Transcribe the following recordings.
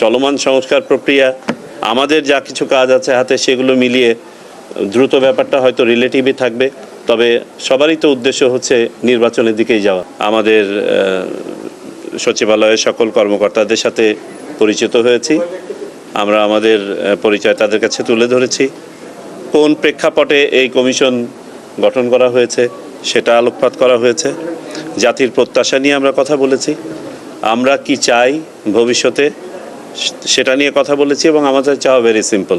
চলমান সংস্কার প্রক্রিয়া, আমাদের যা কিছু কাজ আছে হাতে সেগুলো মিলিয়ে দ্রুত ব্যাপারটা হয়তো রিলেটিভই থাকবে, তবে সবারই তো উদ্দেশ্য হচ্ছে নির্বাচনের দিকেই যাওয়া। আমাদের সচিবালয়ের সকল কর্মকর্তাদের সাথে পরিচিত হয়েছি। আমরা আমাদের পরিচয় তাদের কাছে তুলে ধরেছি। কোন প্রেক্ষাপটে এই কমিশন গঠন করা হয়েছে সেটা আলোকপাত করা হয়েছে। জাতির প্রত্যাশা নিয়ে আমরা কথা বলেছি। আমরা কি চাই ভবিষ্যতে? সেটা নিয়ে কথা বলেছি এবং আমাদের চাওয়া ভেরি সিম্পল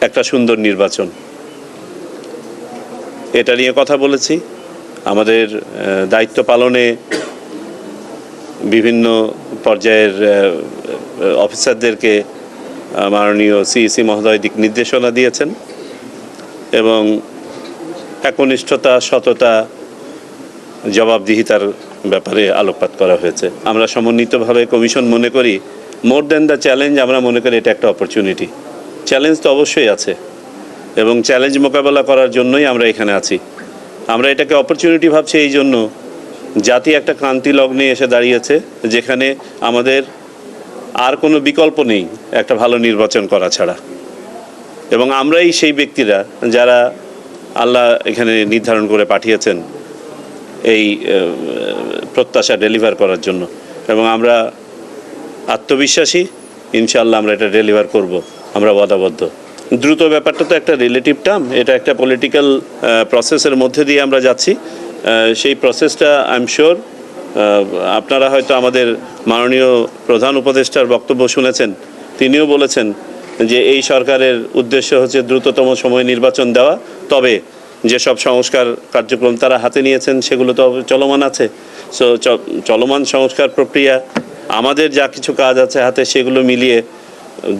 একটা সুন্দর নির্বাচন। এটা নিয়ে কথা বলেছি। আমাদের দায়িত্ব পালনে বিভিন্ন পর্যায়ের অফিসারদেরকে মাননীয় সিইসি মহোদয় দিক নির্দেশনা দিয়েছেন এবং একনিষ্ঠতা, সততা, জবাবদিহিতার ব্যাপারে আলোকপাত করা হয়েছে। আমরা সমন্বিতভাবে কমিশন মনে করি, মোর দ্যান দ্য চ্যালেঞ্জ, আমরা মনে করি এটা একটা অপরচুনিটি। চ্যালেঞ্জ তো অবশ্যই আছে এবং চ্যালেঞ্জ মোকাবেলা করার জন্যই আমরা এখানে আছি। আমরা এটাকে অপরচুনিটি ভাবছি এই জন্য জাতি একটা ক্রান্তি লগ্নে এসে দাঁড়িয়েছে, যেখানে আমাদের আর কোনো বিকল্প নেই একটা ভালো নির্বাচন করা ছাড়া। এবং আমরাই সেই ব্যক্তিরা যারা আল্লাহ এখানে নির্ধারণ করে পাঠিয়েছেন। এই প্রত্যাশা ডেলিভার করার জন্য। এবং আমরা আত্মবিশ্বাসী ইনশাল্লাহ আমরা এটা ডেলিভার করব, আমরা ওয়াদাবদ্ধ। দ্রুত ব্যাপারটা তো একটা রিলেটিভ টার্ম এটা একটা পলিটিক্যাল প্রসেসের মধ্যে দিয়ে আমরা যাচ্ছি। সেই প্রসেসটা আই এম শিওর আপনারা হয়তো আমাদের মাননীয় প্রধান উপদেষ্টার বক্তব্য শুনেছেন। তিনিও বলেছেন যে এই সরকারের উদ্দেশ্য হচ্ছে দ্রুততম সময় নির্বাচন দেওয়া। তবে যেসব সংস্কার কার্যক্রম তারা হাতে নিয়েছেন, সেগুলো তো চলমান আছে। সো চলমান সংস্কার প্রক্রিয়া, আমাদের যা কিছু কাজ আছে হাতে, সেগুলো মিলিয়ে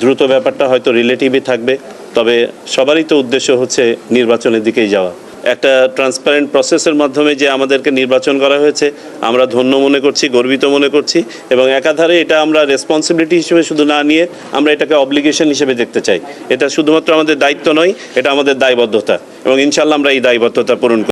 দ্রুত ব্যাপারটা হয়তো রিলেটিভই থাকবে। তবে সবারই তো উদ্দেশ্য হচ্ছে নির্বাচনের দিকেই যাওয়া। একটা ট্রান্সপারেন্ট প্রসেসের মাধ্যমে যে আমাদেরকে নির্বাচন করা হয়েছে, আমরা ধন্য মনে করছি, গর্বিত মনে করছি এবং একাধারে এটা আমরা রেসপন্সিবিলিটি হিসেবে শুধু না নিয়ে আমরা এটাকে অব্লিগেশন হিসেবে দেখতে চাই এটা শুধুমাত্র আমাদের দায়িত্ব নয়, এটা আমাদের দায়বদ্ধতা এবং ইনশাল্লাহ আমরা এই দায়বদ্ধতা পূরণ।